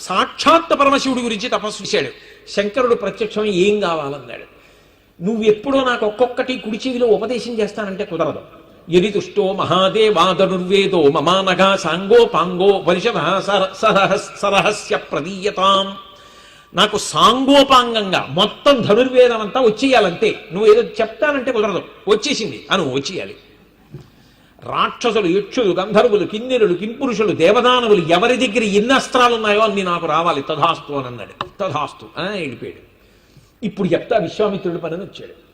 సాక్షాత్ పరమశివుడి గురించి తపస్సు చేశాడు. శంకరుడు ప్రత్యక్షం ఏం కావాలన్నాడు. నువ్వు ఎప్పుడో నాకు ఒక్కొక్కటి కుడి చెవిలో ఉపదేశం చేస్తానంటే కుదరదు. ఎది తుష్టో మహాదేవాదనుర్వేదో మమానగా సాంగో పాంగో పరిషద సరహస్య ప్రదీయతాం. నాకు సాంగోపాంగంగా మొత్తం ధనుర్వేదం అంతా వచ్చేయాలంతే. నువ్వు ఏదో చెప్తానంటే కుదరదు. వచ్చేసింది. అను వచ్చేయాలి. రాక్షసులు యక్షులు గంధర్వులు కిన్నెరులు కింపురుషులు దేవదానవులు ఎవరి దగ్గర ఎన్ని అస్త్రాలు ఉన్నాయో అన్ని నాకు రావాలి. తథాస్తు అని అన్నాడు. తథాస్తు. అని వెళ్ళిపోయాడు. ఇప్పుడు చెప్తా విశ్వామిత్రుడి పని వచ్చాడు.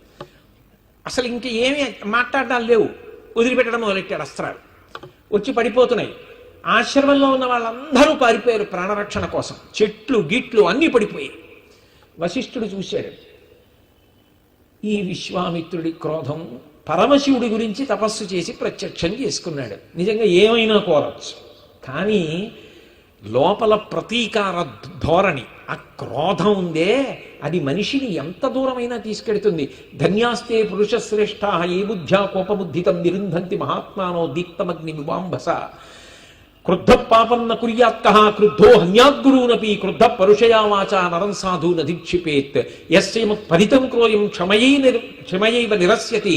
అసలు ఇంక ఏమీ మాట్లాడడాలు లేవు. వదిలిపెట్టడం మొదలెట్టాడు అస్త్రాలు. వచ్చి పడిపోతున్నాయి. ఆశ్రమంలో ఉన్న వాళ్ళందరూ పారిపోయారు ప్రాణరక్షణ కోసం. చెట్లు గిట్లు అన్నీ పడిపోయాయి. వశిష్ఠుడు చూశాడు. ఈ విశ్వామిత్రుడి క్రోధం పరమశివుడి గురించి తపస్సు చేసి ప్రత్యక్షం చేసుకున్నాడు. నిజంగా ఏమైనా కోరవచ్చు కానీ లోపల ప్రతీకార ధోరణి ఆ క్రోధం ఉందే అది మనిషిని ఎంత దూరమైనా తీసుకెడుతుంది. ధన్యాస్తే పురుషశ్రేష్ఠ ఏ బుద్ధ్యా కోపబుద్ధితం నిరుంధంతి మహాత్మానో దీప్తమగ్ని వివాంభస క్రుద్ధ పాపన్న న కుర్యాత్క క్రుద్ధో హన్యాద్గురూనపి క్రుద్ధ పరుషయా వాచా నరం సాధు నధిక్షిపేత్ యస్యము ఫలితం క్రోయం క్షమయై నిర్ క్షమయైవ నిరస్యతి.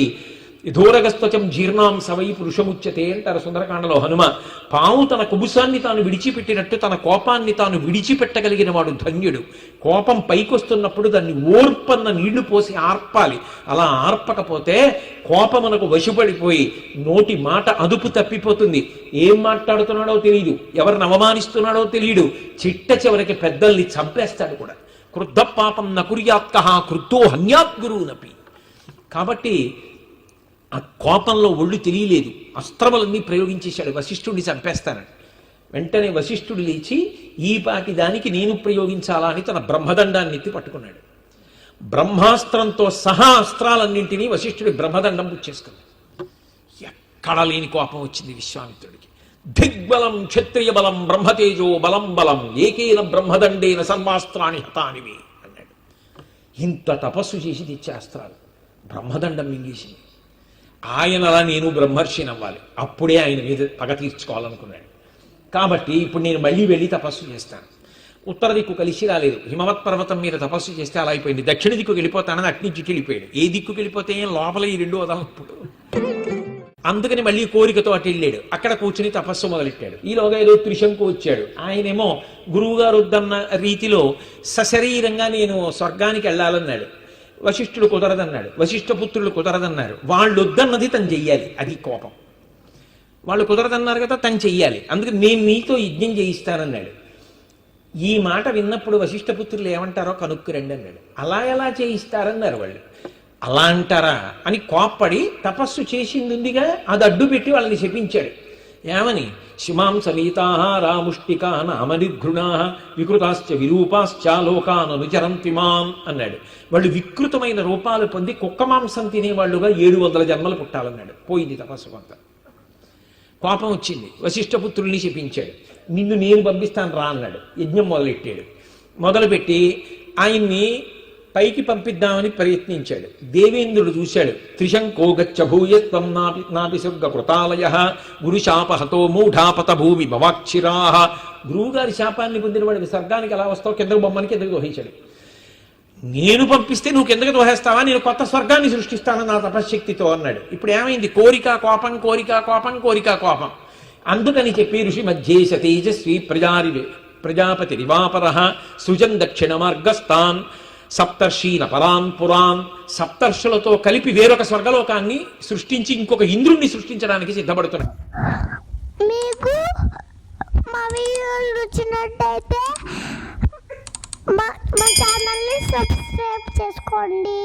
ధూరగస్త్వచం జీర్ణాం సవై పురుషముచ్యతే అంటారు సుందరకాండలో. హనుమ పాము తన కుబుసాన్ని తాను విడిచిపెట్టినట్టు తన కోపాన్ని తాను విడిచిపెట్టగలిగిన వాడు ధన్యుడు. కోపం పైకొస్తున్నప్పుడు దాన్ని ఓర్పన్న నీళ్ళు పోసి ఆర్పాలి. అలా ఆర్పకపోతే కోపమునకు వశుపడిపోయి నోటి మాట అదుపు తప్పిపోతుంది. ఏం మాట్లాడుతున్నాడో తెలియదు ఎవరిని అవమానిస్తున్నాడో తెలియడు చిట్ట చివరికి పెద్దల్ని చంపేస్తాడు కూడా. క్రుద్ధ పాపం నకుర్యాత్కహ క్రుద్ధో హన్యాత్ గురువునపి కాబట్టి ఆ కోపంలో ఒళ్ళు తెలియలేదు. అస్త్రములన్నీ ప్రయోగించేశాడు. వశిష్ఠుడిని చంపేస్తానని వెంటనే వశిష్ఠుడు లేచి ఈ పాటి దానికి నేను ప్రయోగించాలా అని తన బ్రహ్మదండాన్ని ఎత్తి పట్టుకున్నాడు. బ్రహ్మాస్త్రంతో సహా అస్త్రాలన్నింటినీ వశిష్ఠుడి బ్రహ్మదండం పుచ్చేసుకున్నాడు ఎక్కడ లేని కోపం వచ్చింది విశ్వామిత్రుడికి. దిగ్బలం క్షత్రియ బలం బ్రహ్మతేజో బలం బలం ఏకేన బ్రహ్మదండేన సర్వాస్త్రాన్ని హతానివి అన్నాడు. ఇంత తపస్సు చేసి తెచ్చే అస్త్రాలు బ్రహ్మదండం మింగేసింది. ఆయన అలా నేను బ్రహ్మర్షిని అవ్వాలి. అప్పుడే ఆయన మీద పగ తీర్చుకోవాలనుకున్నాడు. కాబట్టి ఇప్పుడు నేను మళ్ళీ వెళ్ళి తపస్సు చేస్తాను. ఉత్తర దిక్కు కలిసి రాలేదు. హిమవత్ పర్వతం మీద తపస్సు చేస్తే అలా అయిపోయింది. దక్షిణ దిక్కు వెళ్ళిపోతానని అట్నుంచి వెళ్ళిపోయాడు. ఏ దిక్కుకి వెళ్ళిపోతే లోపల ఈ రెండు వదలప్పుడు అందుకని మళ్ళీ కోరికతో అటు వెళ్ళాడు. అక్కడ కూర్చుని తపస్సు మొదలెట్టాడు. ఈలోగా ఏదో త్రిశంకు వచ్చాడు. ఆయనేమో గురువుగారు వద్దన్న రీతిలో సశరీరంగా నేను స్వర్గానికి వెళ్ళాలన్నాడు. వశిష్ఠుడు కుదరదన్నాడు. వశిష్ఠ పుత్రులు కుదరదన్నారు వాళ్ళు వద్దన్నది తను చెయ్యాలి. అది కోపం. వాళ్ళు కుదరదన్నారు కదా తను చెయ్యాలి. అందుకే నేను మీతో యజ్ఞం చేయిస్తానన్నాడు. ఈ మాట విన్నప్పుడు వశిష్ఠ పుత్రులు ఏమంటారో కనుక్కురండి అన్నాడు. అలా ఎలా చేయిస్తారన్నారు వాళ్ళు. అలా అంటారా అని కోప్పడి తపస్సు చేసింది ఉందిగా అది అడ్డు పెట్టి వాళ్ళని శపించాడు. ఏమని శిమాం సలీతా రాముష్టికా నామనిర్ఘృణా వికృతాశ్చ విరూపాశ్చాలోకాననుచరంతి మాం అన్నాడు. వాళ్ళు వికృతమైన రూపాలు పొంది కుక్క మాంసం తినేవాళ్ళుగా ఏడు వందల జన్మలు పుట్టాలన్నాడు. పోయింది తపస్సు కొంత కోపం వచ్చింది. వశిష్ఠపుత్రుల్ని చెప్పించాడు నిన్ను నేను పంపిస్తాను రా అన్నాడు. యజ్ఞం మొదలెట్టాడు. మొదలుపెట్టి ఆయన్ని పైకి పంపిద్దామని ప్రయత్నించాడు. దేవేంద్రుడు చూశాడు. త్రిశంకో గచ్చ భూయత్వం నాపి నాపి స్వర్గ కృతాలయ గురుశాపహతో మూఢాపత భూమి భవాక్షిరా గురువుగారి శాపాన్ని పొందినవాడు స్వర్గానికి ఎలా వస్తావు? కిందకు బొమ్మని కిందకు దోహించాడు? నేను పంపిస్తే నువ్వు కిందకు దోహేస్తావా? నేను కొత్త స్వర్గాన్ని సృష్టిస్తాను నా తపశ్శక్తితో అన్నాడు. ఇప్పుడు ఏమైంది? కోరిక కోపం కోరిక కోపం కోరిక కోపం. అందుకని చెప్పి ఋషి మధ్యేశ తేజస్వి ప్రజారి ప్రజాపతి రివాపర సృజన్ దక్షిణ మార్గస్థాన్. సప్తర్షీన పరాన్ పురాన్ సప్తర్షులతో కలిపి వేరొక స్వర్గలోకాన్ని సృష్టించి ఇంకొక ఇంద్రుణ్ణి సృష్టించడానికి సిద్ధపడుతున్నాడు మీకు మా వీడియోలు నచ్చినట్టయితే మా మా ఛానల్ని సబ్స్క్రైబ్ చేసుకోండి.